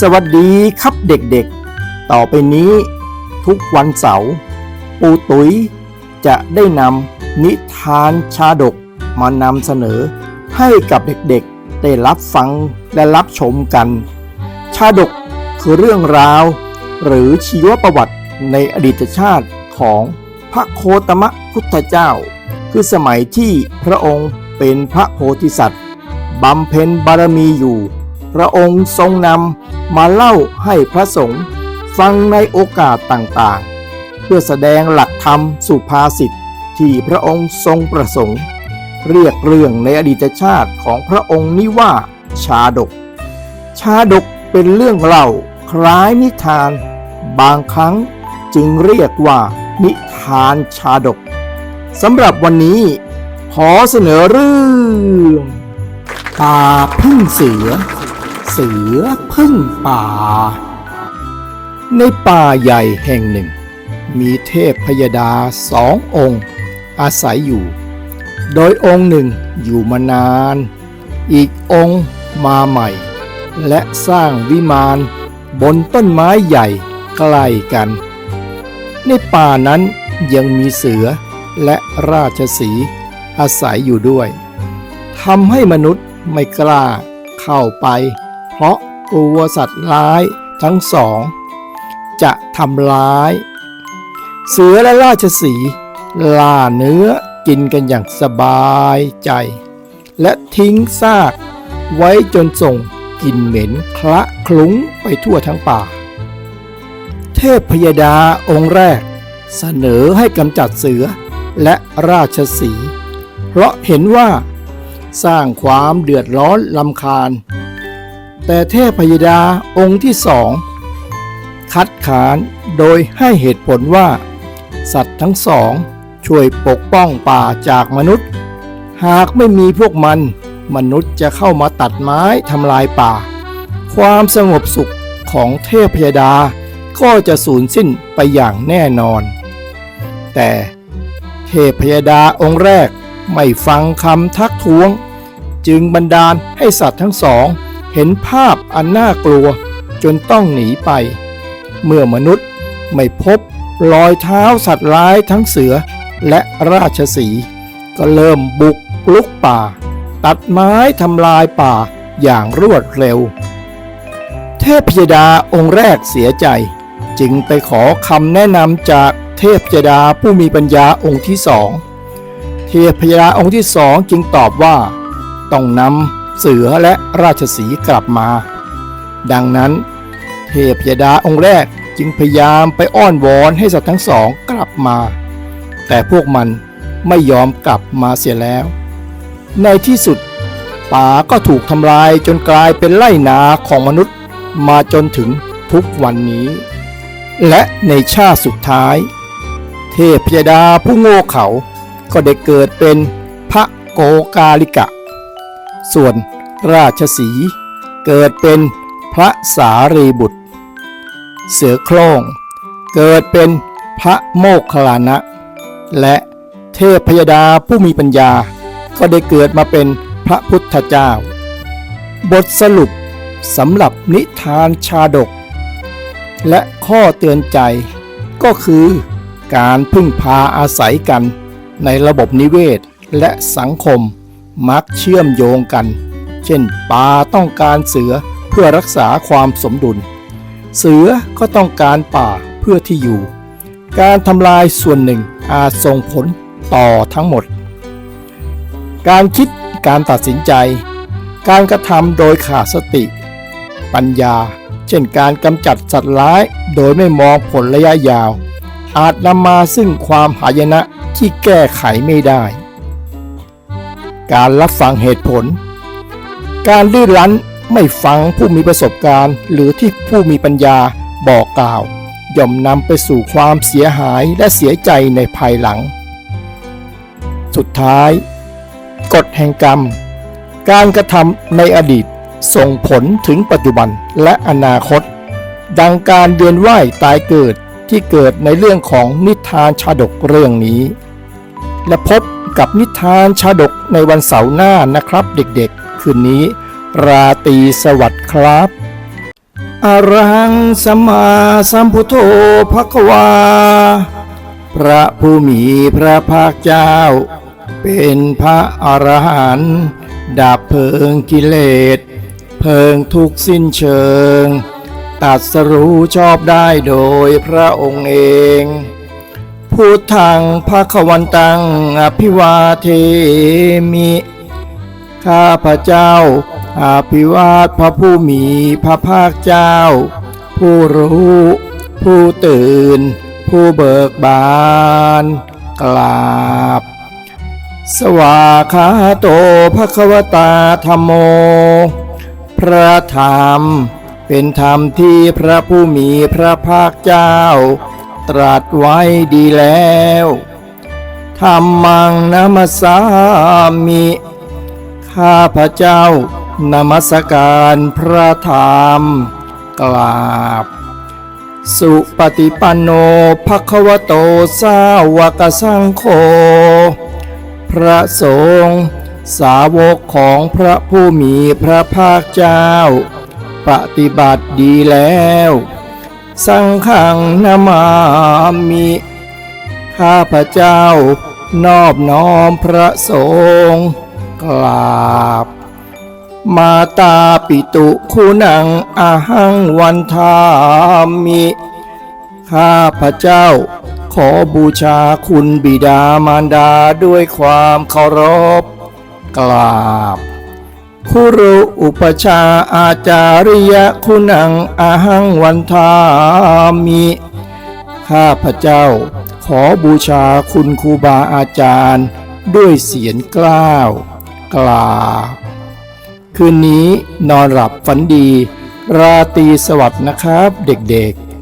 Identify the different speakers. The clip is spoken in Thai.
Speaker 1: สวัสดีครับเด็กๆ ต่อไปนี้ ทุกวันเสาร์ปูตุ๋ยจะได้นำนิทานชาดกมานำเสนอ ให้กับเด็กๆ ได้รับฟังและรับชมกัน ชาดกคือเรื่องราว หรือชีวประวัติในอดีตชาติของพระโคตมะพุทธเจ้า คือสมัยที่พระองค์เป็นพระโพธิสัตว์บำเพ็ญบารมีอยู่ พระองค์ทรงนำมาเล่าให้พระสงฆ์ฟังในโอกาสต่างๆ เพื่อแสดงหลักธรรมสุภาษิตที่พระองค์ทรงประสงค์ เรียกเรื่องในอดีตชาติของพระองค์นี้ว่าชาดก ชาดกเป็นเรื่องเล่าคล้ายนิทาน บางครั้งจึงเรียกว่านิทานชาดกสำหรับวันนี้ขอเสนอเรื่องป่าพึ่งเสือ เสือพึ่งป่า ในป่าใหญ่แห่งหนึ่ง มีเทพพยดาสององค์ อาศัยอยู่ โดยองค์หนึ่งอยู่มานาน อีกองค์มาใหม่ และสร้างวิมานบนต้นไม้ใหญ่ใกล้กัน ในป่านั้นยังมีเสือและราชสีอาศัยอยู่ด้วยทำให้มนุษย์ไม่กล้าเข้าไป เพราะกลัวสัตว์ร้ายทั้งสอง จะทำร้าย เสือและราชสีล่าเนื้อกินกันอย่างสบายใจ และทิ้งซาก ไว้จนส่งกลิ่นเหม็นคละคลุ้งไปทั่วทั้งป่า เทพพยดาองค์แรก เสนอให้กำจัดเสือและราชสี เพราะเห็นว่า สร้างความเดือดร้อนลำคาญ แต่เทพยดาองค์ที่สองคัดค้านโดยให้เหตุผลว่า สัตว์ทั้งสอง ช่วยปกป้องป่าจากมนุษย์ หากไม่มีพวกมันมนุษย์จะเข้ามาตัดไม้ทำลายป่า ความสงบสุขของเทพยดาก็จะสูญสิ้นไปอย่างแน่นอน แต่เทพพยดาองค์แรกไม่ฟังคำทักท้วง จึงบันดาลให้สัตว์ทั้งสอง เห็นภาพอันน่ากลัวจนต้องหนีไป เมื่อมนุษย์ไม่พบรอยเท้าสัตว์ร้ายทั้งเสือและราชสี ก็เริ่มบุกลุกป่า ตัดไม้ทำลายป่าอย่างรวดเร็ว เทพยดาองค์แรกเสียใจ จึงไปขอคำแนะนำจากเทพยดาผู้มีปัญญาองค์ที่สอง เทพยดาองค์ที่สองจึงตอบว่า ต้องนำ เสือและราชสีกลับมา ดังนั้น เทพยดาองค์แรกจึงพยายามไปอ้อนวอนให้สัตว์ทั้งสองกลับมา แต่พวกมันไม่ยอมกลับมาเสียแล้ว ในที่สุดป่าก็ถูกทำลายจนกลายเป็นไร่นาของมนุษย์มาจนถึงทุกวันนี้ และในชาติสุดท้าย เทพยดาผู้โง่เขาก็ได้เกิดเป็นพระโกกาลิกะ ส่วนราชสีเกิดเป็นพระสารีบุตร เสือโคร่งเกิดเป็นพระโมคคัลลานะ และเทพพยดาผู้มีปัญญาก็ได้เกิดมาเป็นพระพุทธเจ้า บทสรุปสำหรับนิทานชาดก และข้อเตือนใจก็คือการพึ่งพาอาศัยกันในระบบนิเวศและสังคม มักเชื่อมโยงกัน เช่นปลาต้องการเสือเพื่อรักษาความสมดุล เสือก็ต้องการป่าเพื่อที่อยู่ การทำลายส่วนหนึ่งอาจส่งผลต่อทั้งหมด การคิดการตัดสินใจ การกระทำโดยขาดสติ ปัญญา เช่นการกำจัดสัตว์ร้ายโดยไม่มองผลระยะยาว อาจนำมาซึ่งความหายนะที่แก้ไขไม่ได้ การรับฟังเหตุผล การดื้อรั้นไม่ฟังผู้มีประสบการณ์ หรือที่ผู้มีปัญญาบอกกล่าว ย่อมนำไปสู่ความเสียหายและเสียใจในภายหลัง สุดท้าย กฎแห่งกรรม การกระทำในอดีตส่งผลถึงปัจจุบันและอนาคต ดังการเวียนว่ายตายเกิดที่เกิดในเรื่องของนิทานชาดกเรื่องนี้ และพบกับนิทานชาดกในวันเสาร์หน้านะครับเด็กๆ คืนนี้ ราตรีสวัสดิ์ครับอะระหังสัมมาสัมพุทโธภควา พระผู้มีพระภาคเจ้า เป็นพระอรหันต์ดับเพลิงกิเลส เพลิงทุกข์สิ้นเชิง ตัดสรู้ชอบได้โดยพระองค์เอง พุทธังภาควันตังอภิวาเทมิ ข้าพระเจ้าอภิวาทพระผู้มีพระภาคเจ้า ผู้รู้ ผู้ตื่น ผู้เบิกบานกราบ สวาคาโตภควตาธรรมโม พระธรรมเป็นธรรมที่พระผู้มีพระภาคเจ้า ตรัสไว้ดีแล้วธรรมังนามัสสามิ ข้าพระเจ้านมัสการพระธรรม กราบ สุปฏิปันโนภควโตสาวกสังโฆพระสงฆ์สาวกของพระผู้มีพระภาคเจ้า ปฏิบัติดีแล้ว สังฆังนามามิข้าพระเจ้านอบน้อมพระสงฆ์กราบ มาตาปิตุคุณังอาหังวันทามิ ข้าพระเจ้าขอบูชาคุณบิดามารดาด้วยความเคารพกราบ คุรุอุปชาอาจาริยคุณังอาหังวันทามิ ข้าพระเจ้า ขอบูชาคุณครูบาอาจารย์ ด้วยเสียงกล้าวกราคืนนี้นอนหลับฝันดี ราตรีสวัสดิ์นะครับเด็กๆ